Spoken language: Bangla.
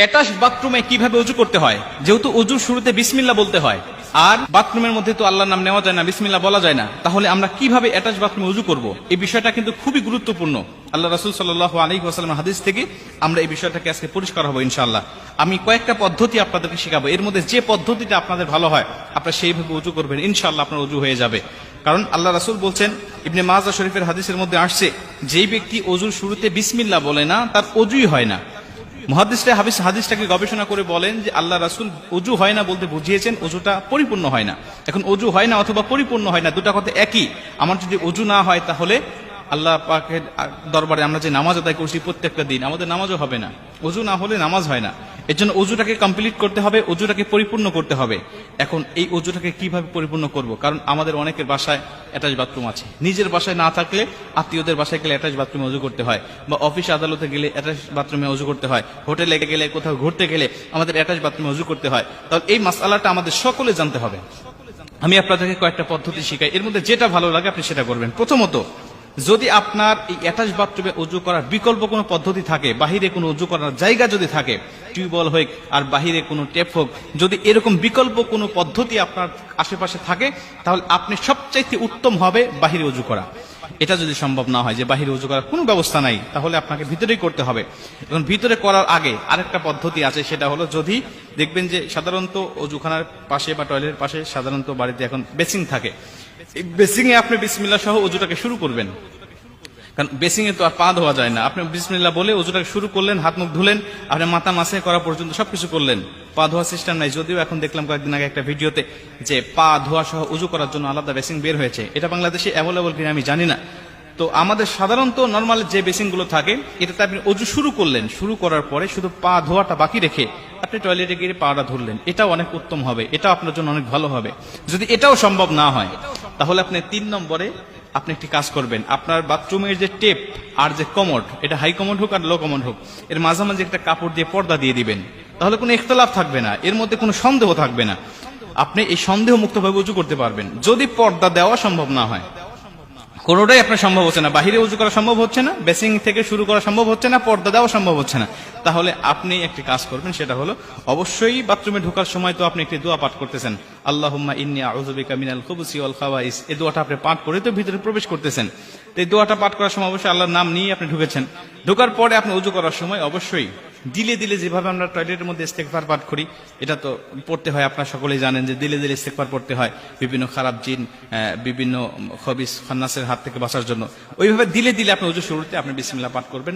অ্যাটাচ বাথরুমে কীভাবে উজু করতে হয়? যেহেতু উজুর শুরুতে বিসমিল্লা বলতে হয়। আর বাথরুমের মধ্যে তো আল্লাহর নাম নেওয়া যায় না বিসমিল্লা বলা যায় না। তাহলে আমরা কীভাবে অ্যাটাচ বাথরুমে উজু করব? এই বিষয়টা কিন্তু খুবই গুরুত্বপূর্ণ। আল্লাহ রাসুল সাল্লাহ আলী ওয়াসালাম হাদিস থেকে আমরা এই বিষয়টাকে আজকে পরিষ্কার হব ইনশাআল্লাহ। আমি কয়েকটা পদ্ধতি আপনাদেরকে শেখাবো। এর মধ্যে যে পদ্ধতিটা আপনাদের ভালো হয়, আপনারা সেইভাবে উজু করবেন ইনশাল্লাহ আপনার উজু হয়ে যাবে। কারণ আল্লাহ রাসুল বলছেন, ইবনে মাজা শরীফের হাদিসের মধ্যে আসছে, যেই ব্যক্তি অজুর শুরুতে বিসমিল্লা বলে না, তার অজুই হয় না। মহাদিসটা হাবিস হাদিসটাকে গবেষণা করে বলেন যে আল্লাহ রাসুল অজু হয় না বলতে বুঝিয়েছেন, অজুটা পরিপূর্ণ হয় না। এখন অজু হয় না অথবা পরিপূর্ণ হয় না, দুটা কথা একই। আমার যদি অজু না হয় তাহলে আল্লাহ পাকের দরবারে আমরা যে নামাজ আদায় করছি প্রত্যেকটা দিন, আমাদের নামাজও হবে না। অজু না হলে নামাজ হয় না। এর জন্য অজুটাকে কমপ্লিট করতে হবে, অজুটাকে পরিপূর্ণ করতে হবে। এখন এই অজুটাকে কীভাবে পরিপূর্ণ করব? কারণ আমাদের অনেকের বাসায় অ্যাটাচ বাথরুম আছে। নিজের বাসায় না থাকলে আত্মীয়দের বাসায় গেলে অ্যাটাচ বাথরুমে অজু করতে হয়, বা অফিস আদালতে গেলে অ্যাটাচ বাথরুমে অজু করতে হয়, হোটেলে গেলে কোথাও ঘুরতে গেলে আমাদের অ্যাটাচ বাথরুমে অজু করতে হয়। তাহলে এই মাসালাটা আমাদের সকলে জানতে হবে। আমি আপনাদেরকে কয়েকটা পদ্ধতি শিখাই। এর মধ্যে যেটা ভালো লাগে আপনি সেটা করবেন। প্রথমত যদি আপনার এই অ্যাটাচ বাথরুমে উজু করার বিকল্প কোনো পদ্ধতি থাকে, বাহিরে কোনো উজু করার জায়গা যদি থাকে, টিউবওয়েল হোক আর বাহিরে কোনো টেপ হোক, যদি এরকম বিকল্প কোনো পদ্ধতি আপনার আশেপাশে থাকে, তাহলে আপনি সবচাইতে উত্তম হবে বাহিরে উজু করা। এটা যদি সম্ভব না হয়, যে বাহিরে উজু করার কোনো ব্যবস্থা নাই, তাহলে আপনাকে ভিতরেই করতে হবে। এবং ভিতরে করার আগে আরেকটা পদ্ধতি আছে, সেটা হলো যদি দেখবেন যে সাধারণত অজুখানার পাশে বা টয়লেটের পাশে সাধারণত বাড়িতে এখন বেসিং থাকে। এই বেসিং এ আপনি বিসমিল্লা সহ অজুটাকে শুরু করবেন। কারণ বেসিং এ তো আর পা ধোয়া যায় না। আপনি বিসমিল্লা বলে উজুটাকে শুরু করলেন, হাত মুখ ধুলেন, আপনি মাথা মাসে করা পর্যন্ত সবকিছু করলেন। পা ধোয়া সিস্টেম নাই, যদিও এখন দেখলাম কয়েকদিন আগে একটা ভিডিওতে যে পা ধোয়া সহ উজু করার জন্য আলাদা বেসিং বের হয়েছে। এটা বাংলাদেশে অ্যাভেলেবল কিনা আমি জানি না। তো আমাদের সাধারণত নর্মাল যে বেসিংগুলো থাকে, এটাতে আপনি অজু শুরু করলেন। শুরু করার পরে শুধু পা ধোয়াটা বাকি রেখে আপনি টয়লেটে গিয়ে পাটা ধরলেন। এটাও অনেক উত্তম হবে। এটাও আপনার জন্য অনেক ভালো হবে। যদি এটাও সম্ভব না হয়, তাহলে আপনি তিন নম্বরে আপনি একটি কাজ করবেন। আপনার বাথরুমের যে টেপ আর যে কমোড এটা হাই কমোড হোক আর লো কমোড হোক, এর মাঝামাঝি একটা কাপড় দিয়ে পর্দা দিয়ে দিবেন। তাহলে কোনো ইখতলাফ থাকবে না, এর মধ্যে কোনো সন্দেহ থাকবে না। আপনি এই সন্দেহ মুক্তভাবে উঁচু করতে পারবেন। যদি পর্দা দেওয়া সম্ভব না হয় কোনোটাই আপনার সম্ভব হচ্ছে না। বাহিরে উজু করা সম্ভব হচ্ছে না, বেসিং থেকে শুরু করা সম্ভব হচ্ছে না, পর্দা দেওয়া সম্ভব হচ্ছে না। তাহলে আপনি একটি কাজ করবেন, সেটা হলো অবশ্যই বাথরুমে ঢোকার সময় তো আপনি একটি দোয়া পাঠ করতেছেন। দোয়াটা আপনি পাঠ করে তো ভিতরে প্রবেশ করতেছেন। তো এই দোয়াটা পাঠ করার সময় অবশ্যই আল্লাহর নাম নিয়ে আপনি ঢুকেছেন। ঢোকার পরে আপনি উজু করার সময় অবশ্যই দিলে দিলে যেভাবে আমরা টয়লেটের মধ্যে ইস্তেকবার পাঠ করি, এটা তো পড়তে হয়, আপনারা সকলেই জানেন যে দিলে দিলে ইস্তেকবার পড়তে হয় বিভিন্ন খারাপ জিন বিভিন্ন খবিস, খান্নাসের হাত থেকে বাঁচার জন্য। ওইভাবে দিলে দিলে আপনি উজু শুরুতে আপনি বিসমিল্লা পাঠ করবেন।